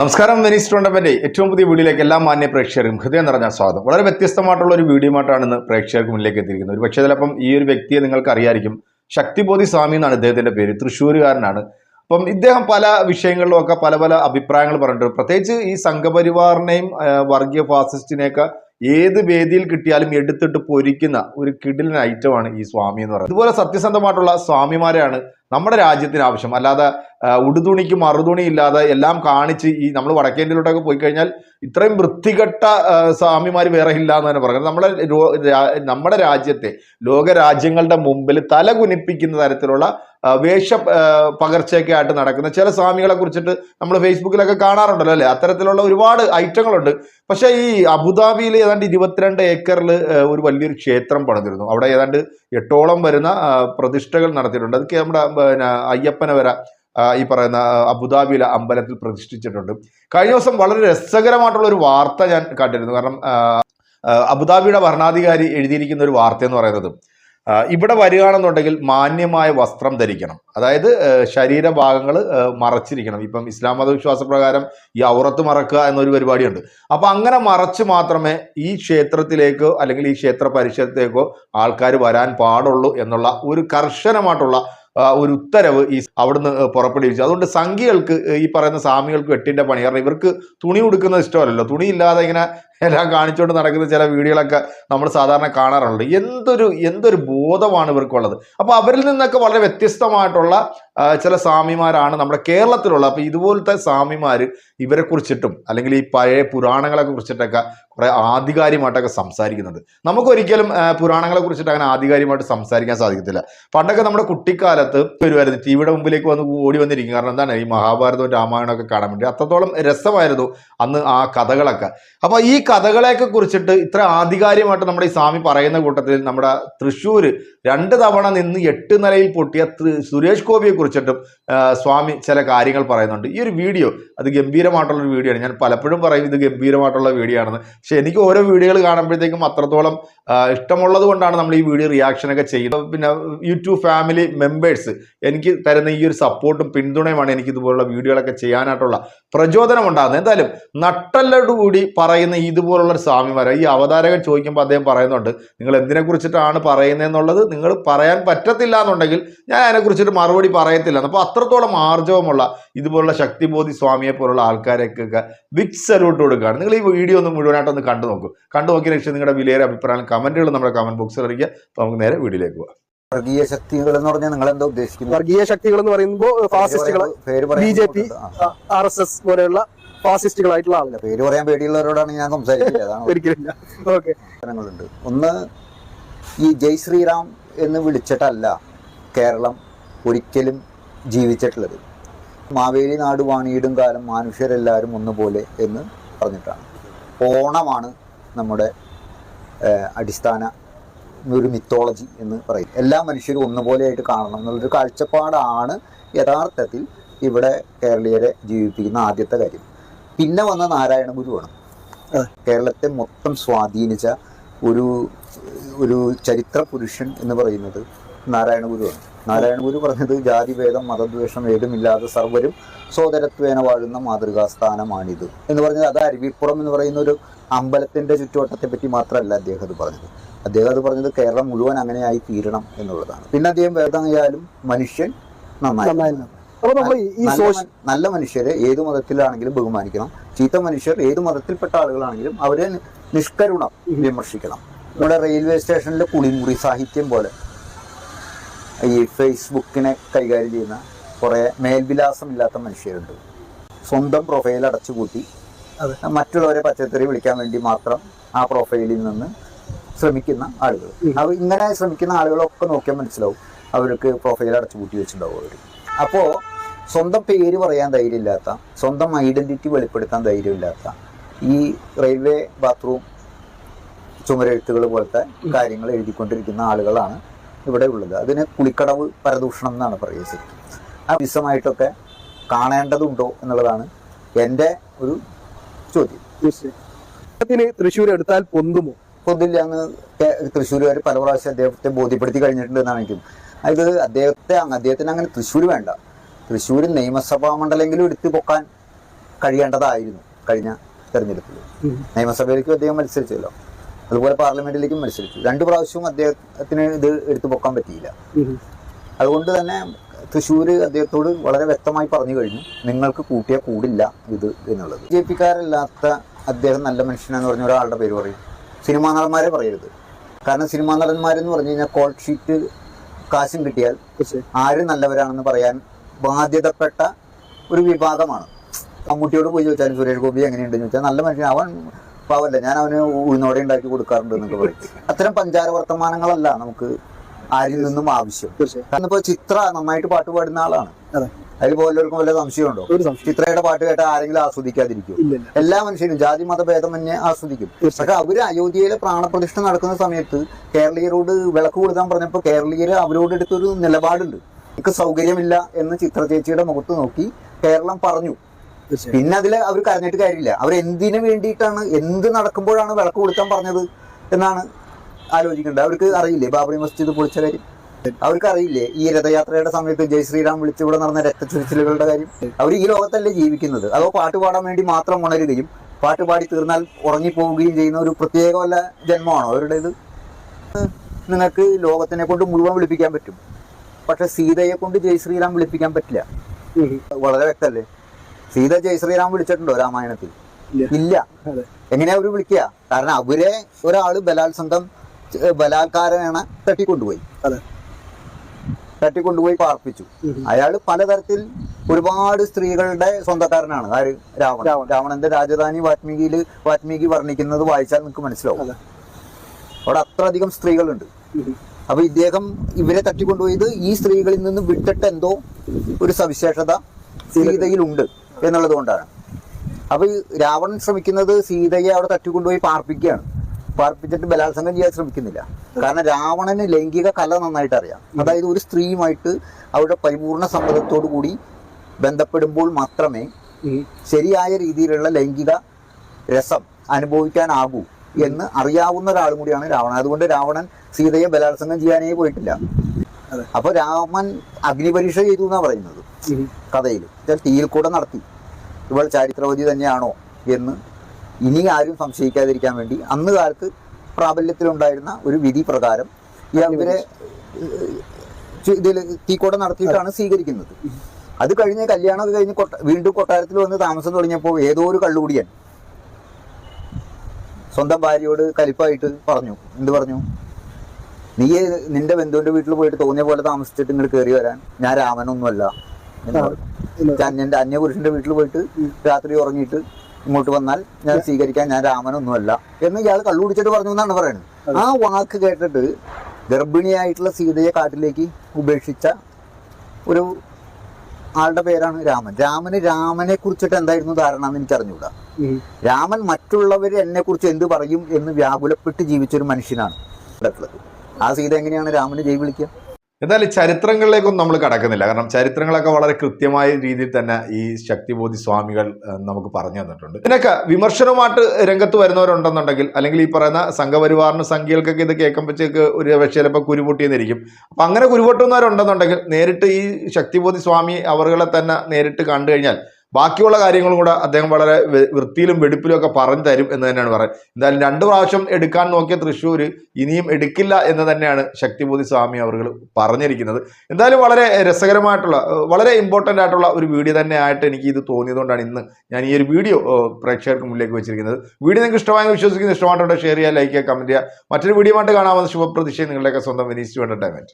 നമസ്കാരം Venice tournament ഏറ്റവും പുതിയ വീഡിയോയിലേക്ക് എല്ലാ മാന്യ പ്രേക്ഷകർക്കും ഹൃദയം നിറഞ്ഞ സ്വാഗതം. വളരെ വ്യത്യസ്തമായിട്ടുള്ള ഒരു വീഡിയോ ആയിട്ടാണ് ഇന്ന് പ്രേക്ഷകർക്ക് മുന്നിലേക്ക് എത്തിയിരിക്കുന്നത്. ഒരു പക്ഷേ ചിലപ്പം ഈ ഒരു വ്യക്തിയെ നിങ്ങൾക്ക് അറിയായിരിക്കും. ശക്തിബോധി സ്വാമി എന്നാണ് ഇദ്ദേഹത്തിന്റെ പേര്. തൃശ്ശൂരുകാരനാണ്. അപ്പം ഇദ്ദേഹം പല വിഷയങ്ങളിലും ഒക്കെ പല പല അഭിപ്രായങ്ങൾ പറഞ്ഞിട്ടുണ്ട്. പ്രത്യേകിച്ച് ഈ സംഘപരിവാറിനെയും വർഗീയ ഫാസിസ്റ്റിനെയൊക്കെ ഏത് വേദിയിൽ കിട്ടിയാലും എടുത്തിട്ട് പൊരിക്കുന്ന ഒരു കിടിലൻ ഐറ്റമാണ് ഈ സ്വാമി എന്ന് പറയുന്നത്. ഇതുപോലെ സത്യസന്ധമായിട്ടുള്ള സ്വാമിമാരെയാണ് നമ്മുടെ രാജ്യത്തിന് ആവശ്യം. അല്ലാതെ ഉടുതുണിക്ക് മറുതുണി ഇല്ലാതെ എല്ലാം കാണിച്ച് ഈ നമ്മൾ വടക്കേന്ത്യയിലോട്ടൊക്കെ പോയി കഴിഞ്ഞാൽ ഇത്രയും വൃത്തികെട്ട സ്വാമിമാർ വേറെ ഇല്ല എന്ന് തന്നെ പറയുന്നത് നമ്മുടെ നമ്മുടെ രാജ്യത്തെ ലോക രാജ്യങ്ങളുടെ മുമ്പിൽ തല കുനിപ്പിക്കുന്ന തരത്തിലുള്ള വേഷ പകർച്ചയൊക്കെ ആയിട്ട് നടക്കുന്ന ചില സ്വാമികളെ കുറിച്ചിട്ട് നമ്മൾ ഫേസ്ബുക്കിലൊക്കെ കാണാറുണ്ടല്ലോ അല്ലേ? അത്തരത്തിലുള്ള ഒരുപാട് ഐറ്റങ്ങളുണ്ട്. പക്ഷേ ഈ അബുദാബിയിൽ ഏതാണ്ട് ഇരുപത്തിരണ്ട് ഏക്കറിൽ ഒരു വലിയൊരു ക്ഷേത്രം പണിതിരുന്നു. അവിടെ ഏതാണ്ട് എട്ടോളം വരുന്ന പ്രതിഷ്ഠകൾ നടത്തിയിട്ടുണ്ട്. അതൊക്കെ നമ്മുടെ പിന്നെ അയ്യപ്പനെ വരെ ഈ പറയുന്ന അബുദാബിയിലെ അമ്പലത്തിൽ പ്രതിഷ്ഠിച്ചിട്ടുണ്ട്. കഴിഞ്ഞ ദിവസം വളരെ രസകരമായിട്ടുള്ള ഒരു വാർത്ത ഞാൻ കണ്ടിരുന്നു. കാരണം അബുദാബിയുടെ ഭരണാധികാരി എഴുതിയിരിക്കുന്ന ഒരു വാർത്ത എന്ന് പറയുന്നത് ഇവിടെ വരികയാണെന്നുണ്ടെങ്കിൽ മാന്യമായ വസ്ത്രം ധരിക്കണം. അതായത് ശരീരഭാഗങ്ങൾ മറച്ചിരിക്കണം. ഇപ്പം ഇസ്ലാം മതവിശ്വാസ പ്രകാരം ഈ ഔറത്ത് മറക്കുക എന്നൊരു പരിപാടിയുണ്ട്. അപ്പൊ അങ്ങനെ മറച്ച് മാത്രമേ ഈ ക്ഷേത്രത്തിലേക്കോ അല്ലെങ്കിൽ ഈ ക്ഷേത്ര പരിസരത്തേക്കോ ആൾക്കാർ വരാൻ പാടുള്ളൂ എന്നുള്ള ഒരു കർശനമായിട്ടുള്ള ഒരു ഉത്തരവ് ഈ അവിടുന്ന് പുറപ്പെടുവിച്ചു. അതുകൊണ്ട് സംഖ്യകൾക്ക് ഈ പറയുന്ന സ്വാമികൾക്ക് എട്ടിന്റെ പണി. കാരണം ഇവർക്ക് തുണി ഉടുക്കുന്നത് ഇഷ്ടമല്ലല്ലോ. തുണി ഇല്ലാതെ ഇങ്ങനെ എല്ലാം കാണിച്ചുകൊണ്ട് നടക്കുന്ന ചില വീഡിയോകളൊക്കെ നമ്മൾ സാധാരണ കാണാറുണ്ട്. എന്തൊരു എന്തൊരു ബോധമാണ് ഇവർക്കുള്ളത്. അപ്പോൾ അവരിൽ നിന്നൊക്കെ വളരെ വ്യത്യസ്തമായിട്ടുള്ള ചില സ്വാമിമാരാണ് നമ്മുടെ കേരളത്തിലുള്ള. അപ്പോൾ ഇതുപോലത്തെ സ്വാമിമാർ ഇവരെ കുറിച്ചിട്ടും അല്ലെങ്കിൽ ഈ പഴയ പുരാണങ്ങളെ കുറിച്ചിട്ടൊക്കെ കുറെ ആധികാരികമായിട്ടൊക്കെ സംസാരിക്കുന്നുണ്ട്. നമുക്കൊരിക്കലും പുരാണങ്ങളെ കുറിച്ചിട്ട് അങ്ങനെ ആധികാരികമായിട്ട് സംസാരിക്കാൻ സാധിക്കത്തില്ല. പണ്ടൊക്കെ നമ്മുടെ കുട്ടിക്കാലത്ത് വരുമായിരുന്നു. ടി വിയുടെ മുമ്പിലേക്ക് വന്ന് ഓടി വന്നിരിക്കും. കാരണം എന്താണ്? ഈ മഹാഭാരതവും രാമായണവും ഒക്കെ കാണാൻ വേണ്ടി. അത്രത്തോളം രസമായിരുന്നു അന്ന് ആ കഥകളൊക്കെ. അപ്പോൾ ഈ കഥകളെയൊക്കെ കുറിച്ചിട്ട് ഇത്ര ആധികാരികമായിട്ട് നമ്മുടെ ഈ സ്വാമി പറയുന്ന കൂട്ടത്തിൽ നമ്മുടെ തൃശ്ശൂർ രണ്ട് തവണ നിന്ന് എട്ട് നിലയിൽ പൊട്ടിയ സുരേഷ് ഗോപിയെ കുറിച്ചിട്ടും സ്വാമി ചില കാര്യങ്ങൾ പറയുന്നുണ്ട്. ഈ ഒരു വീഡിയോ അത് ഗംഭീരമായിട്ടുള്ള ഒരു വീഡിയോ ആണ്. ഞാൻ പലപ്പോഴും പറയും ഇത് ഗംഭീരമായിട്ടുള്ള വീഡിയോ ആണെന്ന്. പക്ഷെ എനിക്ക് ഓരോ വീഡിയോകൾ കാണുമ്പോഴത്തേക്കും അത്രത്തോളം ഇഷ്ടമുള്ളത് കൊണ്ടാണ് നമ്മൾ ഈ വീഡിയോ റിയാക്ഷൻ ഒക്കെ ചെയ്യുന്നത്. പിന്നെ യൂട്യൂബ് ഫാമിലി മെമ്പേഴ്സ് എനിക്ക് തരുന്ന ഈ ഒരു സപ്പോർട്ടും പിന്തുണയുമാണ് എനിക്ക് ഇതുപോലുള്ള വീഡിയോകളൊക്കെ ചെയ്യാനായിട്ടുള്ള പ്രചോദനം ഉണ്ടാകുന്നത്. എന്തായാലും നട്ടല്ലോടുകൂടി പറയുന്ന ഇതുപോലുള്ള ഒരു സ്വാമിമാർ ഈ അവതാരകൻ ചോദിക്കുമ്പോൾ അദ്ദേഹം പറയുന്നുണ്ട് നിങ്ങൾ എന്തിനെ കുറിച്ചിട്ടാണ് പറയുന്നതെന്നുള്ളത്? നിങ്ങൾ പറയാൻ പറ്റത്തില്ല എന്നുണ്ടെങ്കിൽ ഞാൻ അതിനെക്കുറിച്ചിട്ട് മറുപടി പറയത്തില്ല. അപ്പോൾ അത്രത്തോളം ആർജവമുള്ള ഇതുപോലുള്ള ശക്തിബോധി സ്വാമിയെ പോലുള്ള ആൾക്കാരൊക്കെ ബിഗ് സല്യൂട്ട് കൊടുക്കുകയാണ്. നിങ്ങൾ ഈ വീഡിയോ ഒന്ന് മുഴുവനായിട്ടൊന്ന് കണ്ടു നോക്കൂ. കണ്ടു നോക്കിയ ലക്ഷ്യം നിങ്ങളുടെ വിലയേറെ അഭിപ്രായം കമന്റുകൾ നമ്മുടെ കമന്റ് ബോക്സിൽ അറിയിക്കുക. അപ്പോൾ നമുക്ക് നേരെ വീഡിയോയിലേക്ക് പോകാം വർഗീയ ശക്തികൾ എന്ന് പറഞ്ഞാൽ നിങ്ങൾ എന്താ ഉദ്ദേശിക്കുന്നത്? വർഗീയ ശക്തികൾ എന്ന് പറയുമ്പോൾ ഫാസിസ്റ്റുകൾ B J P R S S പോലെയുള്ള ഫാസിസ്റ്റുകളായിട്ടുള്ള ആളുകൾ. പേര് പറയാൻ പേടിയുള്ളവരോടാണ് ഞാൻ ഒരിക്കലില്ല ഓക്കെ പ്രശ്നങ്ങളുണ്ട്. ഒന്ന് ഈ ജയ് ശ്രീറാം എന്ന് വിളിച്ചിട്ടല്ല കേരളം ഒരിക്കലും ജീവിച്ചിട്ടുള്ളത്. മാവേലി നാട് വാണിയിടും കാലം മനുഷ്യരെല്ലാവരും ഒന്നുപോലെ എന്ന് പറഞ്ഞിട്ടാണ്. ഓണമാണ് നമ്മുടെ അടിസ്ഥാന ഒരു മിത്തോളജി എന്ന് പറയും എല്ലാ മനുഷ്യരും ഒന്നുപോലെയായിട്ട് കാണണം എന്നുള്ളൊരു കാഴ്ചപ്പാടാണ് യഥാർത്ഥത്തിൽ ഇവിടെ കേരളീയരെ ജീവിപ്പിക്കുന്ന ആദ്യത്തെ കാര്യം. പിന്നെ വന്ന നാരായണ ഗുരുവാണ് കേരളത്തെ മൊത്തം സ്വാധീനിച്ച ഒരു ഒരു ചരിത്ര പുരുഷൻ എന്ന് പറയുന്നത് നാരായണ ഗുരുവാണ് നാരായണ ഗുരു പറഞ്ഞത് ജാതിഭേദം മതദ്വേഷം ഏതുമില്ലാതെ സർവരും സോദരത്വേന വാഴുന്ന മാതൃകാസ്ഥാനമാണിത് എന്ന് പറഞ്ഞത് അത് അരുവിപ്പുറം എന്ന് പറയുന്ന ഒരു അമ്പലത്തിന്റെ ചുറ്റുവട്ടത്തെ പറ്റി മാത്രമല്ല അദ്ദേഹം അത് പറഞ്ഞത്. അദ്ദേഹം അത് പറഞ്ഞത് കേരളം മുഴുവൻ അങ്ങനെയായി തീരണം എന്നുള്ളതാണ്. പിന്നെ അദ്ദേഹം വേദമായാലും മനുഷ്യൻ നന്നായി. അപ്പൊ നമ്മൾ ഈ നല്ല സോഷ്യൽ നല്ല മനുഷ്യരെ ഏത് മതത്തിലാണെങ്കിലും ബഹുമാനിക്കണം. ചീത്ത മനുഷ്യർ ഏത് മതത്തിൽപ്പെട്ട ആളുകളാണെങ്കിലും അവരെ നിഷ്കരുണം വിമർശിക്കണം. നമ്മുടെ റെയിൽവേ സ്റ്റേഷനിലെ കുളിമുറി സാഹിത്യം പോലെ. ഈ ഫേസ്ബുക്കിനെ കൈകാര്യം ചെയ്യുന്ന കുറേ മേൽവിലാസമില്ലാത്ത മനുഷ്യരുണ്ട്. സ്വന്തം പ്രൊഫൈൽ അടച്ചുകൂട്ടി. മറ്റുള്ളവരെ പച്ചക്കറി വിളിക്കാൻ വേണ്ടി മാത്രം ആ പ്രൊഫൈലിൽ നിന്ന് ശ്രമിക്കുന്ന ആളുകൾ. അവ അവർ ഇങ്ങനെ ശ്രമിക്കുന്ന ആളുകളൊക്കെ നോക്കിയാൽ മനസ്സിലാവും അവർക്ക് പ്രൊഫൈൽ അടച്ചുപൂട്ടി വെച്ചിട്ടുണ്ടാവും അവർ അപ്പോൾ സ്വന്തം പേര് പറയാൻ ധൈര്യമില്ലാത്ത സ്വന്തം ഐഡന്റിറ്റി വെളിപ്പെടുത്താൻ ധൈര്യമില്ലാത്ത ഈ റെയിൽവേ ബാത്റൂം ചുമരെഴുത്തുകൾ പോലത്തെ കാര്യങ്ങൾ എഴുതിക്കൊണ്ടിരിക്കുന്ന ആളുകളാണ് ഇവിടെ ഉള്ളത്. അതിന് കുളിക്കടവ് പരദൂഷണം എന്നാണ് പറയുക ശരിക്കും. ആ വിശമായിട്ടൊക്കെ കാണേണ്ടതുണ്ടോ എന്നുള്ളതാണ് എന്റെ ഒരു ചോദ്യം. തൃശ്ശൂർ എടുത്താൽ പൊന്തുമോ? പൊന്നില്ല എന്ന് തൃശ്ശൂരുകാർ പല പ്രാവശ്യം അദ്ദേഹത്തെ ബോധ്യപ്പെടുത്തി കഴിഞ്ഞിട്ടുണ്ട് എന്നാണ് എനിക്ക് അതായത് അദ്ദേഹത്തെ അദ്ദേഹത്തിന് അങ്ങനെ തൃശ്ശൂർ വേണ്ട. തൃശ്ശൂർ നിയമസഭാ മണ്ഡലമെങ്കിലും എടുത്തു പൊക്കാൻ കഴിയേണ്ടതായിരുന്നു കഴിഞ്ഞ തെരഞ്ഞെടുപ്പിൽ. നിയമസഭയിലേക്കും അദ്ദേഹം മത്സരിച്ചല്ലോ. അതുപോലെ പാർലമെന്റിലേക്കും മത്സരിച്ചു. രണ്ടു പ്രാവശ്യവും അദ്ദേഹത്തിന് ഇത് എടുത്തു പൊക്കാൻ പറ്റിയില്ല. അതുകൊണ്ട് തന്നെ തൃശ്ശൂർ അദ്ദേഹത്തോട് വളരെ വ്യക്തമായി പറഞ്ഞു കഴിഞ്ഞു നിങ്ങൾക്ക് കൂട്ടിയ കൂടില്ല ഇത് എന്നുള്ളത്. ബി ജെ പിക്കാരല്ലാത്ത അദ്ദേഹം നല്ല മനുഷ്യനെന്ന് പറഞ്ഞ ഒരാളുടെ പേര് പറയും. സിനിമാ നടന്മാരെ പറയരുത്. കാരണം സിനിമാ നടന്മാരെന്ന് പറഞ്ഞു കഴിഞ്ഞാൽ കോൾ ഷീറ്റ് കാശും കിട്ടിയാൽ. ആര് നല്ലവരാണെന്ന് പറയാൻ ബാധ്യതപ്പെട്ട ഒരു വിഭാഗമാണ്. മമ്മൂട്ടിയോട് പോയി ചോദിച്ചാലും സുരേഷ് ഗോപി എങ്ങനെയുണ്ടെന്ന് ചോദിച്ചാൽ നല്ല മനുഷ്യൻ. അവൻ പാവല്ല ഞാൻ അവന് ഉഴുന്നോടെ ഉണ്ടാക്കി കൊടുക്കാറുണ്ട് എന്നൊക്കെ പറയും. അത്തരം പഞ്ചാര വർത്തമാനങ്ങളല്ല നമുക്ക് ആരിൽ നിന്നും ആവശ്യം. ഇപ്പൊ ചിത്ര നന്നായിട്ട് പാട്ട് പാടുന്ന ആളാണ്. അതിൽ പോലുള്ളവർക്കും വല്ല സംശയമുണ്ടോ? ഒരു സംശയം. ചിത്രയുടെ പാട്ട് കേട്ടാൽ ആരെങ്കിലും ആസ്വദിക്കാതിരിക്കും എല്ലാ മനുഷ്യരും ജാതി മതഭേദമന്യേ ആസ്വദിക്കും. പക്ഷെ അവർ അയോധ്യയിലെ പ്രാണപ്രതിഷ്ഠ നടക്കുന്ന സമയത്ത് കേരളീയരോട് വിളക്ക് കൊടുക്കാൻ പറഞ്ഞപ്പോൾ കേരളീയർ അവരോട് എടുത്തൊരു നിലപാടുണ്ട്. എനിക്ക് സൗകര്യമില്ല എന്ന് ചിത്ര ചേച്ചിയുടെ മുഖത്ത് നോക്കി കേരളം പറഞ്ഞു. പിന്നെ അതിൽ അവർ കരഞ്ഞിട്ട് കാര്യമില്ല. അവർ എന്തിനു വേണ്ടിയിട്ടാണ് എന്ത് നടക്കുമ്പോഴാണ് വിളക്ക് കൊടുക്കാൻ പറഞ്ഞത് എന്നാണ് ആലോചിക്കേണ്ടത്. അവർക്ക് അറിയില്ലേ ബാബറി മസ്ജിദ് പൊളിച്ച കാര്യം? അവർക്ക് അറിയില്ലേ ഈ രഥയാത്രയുടെ സമയത്ത് ജയ് ശ്രീറാം വിളിച്ചുകൂടെ നടന്ന രക്തച്ചൊരിച്ചിലുകളുടെ കാര്യം? അവർ ഈ ലോകത്തല്ലേ ജീവിക്കുന്നത്? അതോ പാട്ട് പാടാൻ വേണ്ടി മാത്രം ഉണരുകയും പാട്ട് പാടി തീർന്നാൽ ഉറങ്ങിപ്പോവുകയും ചെയ്യുന്ന ഒരു പ്രത്യേക വല്ല ജന്മമാണോ അവരുടേത്? നിങ്ങൾക്ക് ലോകത്തിനെ കൊണ്ട് മുഴുവൻ വിളിപ്പിക്കാൻ പറ്റും. പക്ഷെ സീതയെ കൊണ്ട് ജയ് ശ്രീറാം വിളിപ്പിക്കാൻ പറ്റില്ല. വളരെ വ്യക്തല്ലേ സീത ജയ് ശ്രീറാം വിളിച്ചിട്ടുണ്ടോ രാമായണത്തിൽ? ഇല്ല. എങ്ങനെയാ അവർ വിളിക്കുക? കാരണം അവരെ ഒരാൾ ബലാത്സംഗം ബലാത്കാരമാണ് തട്ടിക്കൊണ്ടുപോയി. തട്ടിക്കൊണ്ടുപോയി പാർപ്പിച്ചു. അയാൾ പലതരത്തിൽ ഒരുപാട് സ്ത്രീകളുടെ സ്വന്തക്കാരനാണ്. ആര് രാവണൻ. രാവണന്റെ രാജധാനി വാത്മീകിയിൽ വാത്മീകി വർണിക്കുന്നത് വായിച്ചാൽ നിങ്ങൾക്ക് മനസ്സിലാവും. അവിടെ അത്രയധികം സ്ത്രീകളുണ്ട്. അപ്പൊ ഇദ്ദേഹം ഇവരെ തട്ടിക്കൊണ്ടുപോയത് ഈ സ്ത്രീകളിൽ നിന്ന് വിട്ടിട്ട് എന്തോ ഒരു സവിശേഷത സീതയിലുണ്ട് എന്നുള്ളത് കൊണ്ടാണ്. അപ്പൊ ഈ രാവണൻ ശ്രമിക്കുന്നത് സീതയെ അവിടെ തട്ടിക്കൊണ്ടുപോയി പാർപ്പിക്കുകയാണ്. പാർപ്പിച്ചിട്ട് ബലാത്സംഗം ചെയ്യാൻ ശ്രമിക്കുന്നില്ല. കാരണം രാവണന് ലൈംഗിക കല നന്നായിട്ട് അറിയാം. അതായത് ഒരു സ്ത്രീയുമായിട്ട് അവരുടെ പരിപൂർണ സമ്മതത്തോടു കൂടി ബന്ധപ്പെടുമ്പോൾ മാത്രമേ. ശരിയായ രീതിയിലുള്ള ലൈംഗിക രസം അനുഭവിക്കാനാകൂ എന്ന് അറിയാവുന്ന ഒരാളും കൂടിയാണ് രാവണൻ. അതുകൊണ്ട് രാവണൻ സീതയെ ബലാത്സംഗം ചെയ്യാനേ പോയിട്ടില്ല. അപ്പൊ രാമൻ അഗ്നിപരീക്ഷ ചെയ്തു എന്നാ പറയുന്നത് കഥയിൽ തീയിൽ കൂടെ നടത്തി. ഇവൾ ചാരിത്രവതി തന്നെയാണോ എന്ന് ഇനി ആരും സംശയിക്കാതിരിക്കാൻ വേണ്ടി അന്ന് കാലത്ത് പ്രാബല്യത്തിലുണ്ടായിരുന്ന ഒരു വിധി പ്രകാരം ഇവരെ ഇതിൽ തീക്കോട നടത്തിയിട്ടാണ് സ്വീകരിക്കുന്നത്. അത് കഴിഞ്ഞ് കല്യാണമൊക്കെ കഴിഞ്ഞ് കൊട്ട വീണ്ടും കൊട്ടാരത്തിൽ വന്ന് താമസം തുടങ്ങിയപ്പോൾ ഏതോ ഒരു കള്ളുകൂടിയൻ സ്വന്തം ഭാര്യയോട് കലിപ്പായിട്ട് പറഞ്ഞു. എന്ത് പറഞ്ഞു? നീ നിന്റെ ബന്ധുവിന്റെ വീട്ടിൽ പോയിട്ട് തോന്നിയ പോലെ താമസിച്ചിട്ട് ഇങ്ങോട്ട് കയറി വരാൻ. ഞാൻ രാമനൊന്നുമല്ല എന്ന് പറഞ്ഞു. ഇല്ല. അന്യപുരുഷന്റെ വീട്ടിൽ പോയിട്ട് രാത്രി ഉറങ്ങിയിട്ട് ഇങ്ങോട്ട് വന്നാൽ ഞാൻ സ്വീകരിക്കാൻ ഞാൻ രാമനൊന്നുമല്ല. എന്ന് ഇയാൾ കള്ളു കുടിച്ചിട്ട് പറഞ്ഞു എന്നാണ് പറയുന്നത്. ആ വാക്ക് കേട്ടിട്ട് ഗർഭിണിയായിട്ടുള്ള സീതയെ കാട്ടിലേക്ക് ഉപേക്ഷിച്ച ഒരു ആളുടെ പേരാണ് രാമൻ. രാമന് രാമനെ കുറിച്ചിട്ട് എന്തായിരുന്നു ധാരണ എന്ന് എനിക്ക് അറിഞ്ഞുകൂടാ ഉം. രാമൻ മറ്റുള്ളവർ എന്നെ കുറിച്ച് എന്ത് പറയും എന്ന് വ്യാകുലപ്പെട്ട് ജീവിച്ചൊരു മനുഷ്യനാണ്. ആ സീത എങ്ങനെയാണ് രാമന് ജയ് വിളിക്കുക? എന്തായാലും ചരിത്രങ്ങളിലേക്കൊന്നും നമ്മൾ കടക്കുന്നില്ല. കാരണം ചരിത്രങ്ങളൊക്കെ വളരെ കൃത്യമായ രീതിയിൽ തന്നെ ഈ ശക്തിബോധി സ്വാമികൾ നമുക്ക് പറഞ്ഞു തന്നിട്ടുണ്ട്. ഇതിനൊക്കെ വിമർശനവുമായിട്ട് രംഗത്ത് വരുന്നവരുണ്ടെന്നുണ്ടെങ്കിൽ അല്ലെങ്കിൽ ഈ പറയുന്ന സംഘപരിവാറിന് സംഖ്യകൾക്കൊക്കെ ഇത് കേൾക്കുമ്പോഴത്തേക്ക് ഒരു പക്ഷേ ചിലപ്പോൾ കുരുപൊട്ടിയെന്നിരിക്കും. അപ്പം അങ്ങനെ കുരുപൊട്ടുന്നവരുണ്ടെന്നുണ്ടെങ്കിൽ നേരിട്ട് ഈ ശക്തിബോധി സ്വാമി അവറുകളെ തന്നെ നേരിട്ട് കണ്ടു കഴിഞ്ഞാൽ ബാക്കിയുള്ള കാര്യങ്ങളും കൂടെ അദ്ദേഹം വളരെ വൃത്തിയിലും വെടിപ്പിലും ഒക്കെ പറഞ്ഞു തരും എന്ന് തന്നെയാണ് പറയുന്നത്. എന്തായാലും രണ്ട് പ്രാവശ്യം എടുക്കാൻ നോക്കിയ തൃശ്ശൂർ ഇനിയും എടുക്കില്ല എന്ന് തന്നെയാണ് ശക്തിബോധി സ്വാമി അവർ പറഞ്ഞിരിക്കുന്നത്. എന്തായാലും വളരെ രസകരമായിട്ടുള്ള വളരെ ഇമ്പോർട്ടന്റ് ആയിട്ടുള്ള ഒരു വീഡിയോ തന്നെ ആയിട്ട് എനിക്ക് ഇത് തോന്നിയതുകൊണ്ടാണ് ഇന്ന് ഞാൻ ഈ ഒരു വീഡിയോ പ്രേക്ഷകർക്ക് മുന്നിലേക്ക് വെച്ചിരിക്കുന്നത്. വീഡിയോ നിങ്ങൾക്ക് ഇഷ്ടമായെന്ന് വിശ്വസിക്കുന്നു. ഇഷ്ടമായിട്ടുണ്ടോ ഷെയർ ചെയ്യുക ലൈക്ക് ചെയ്യുക കമന്റ് ചെയ്യുക. മറ്റൊരു വീഡിയോ ആയിട്ട് കാണാമെന്ന് ശുഭപ്രതീക്ഷയും നിങ്ങളുടെയൊക്കെ സ്വന്തം വിനീസ് ടു എന്റർടൈൻമെന്റ്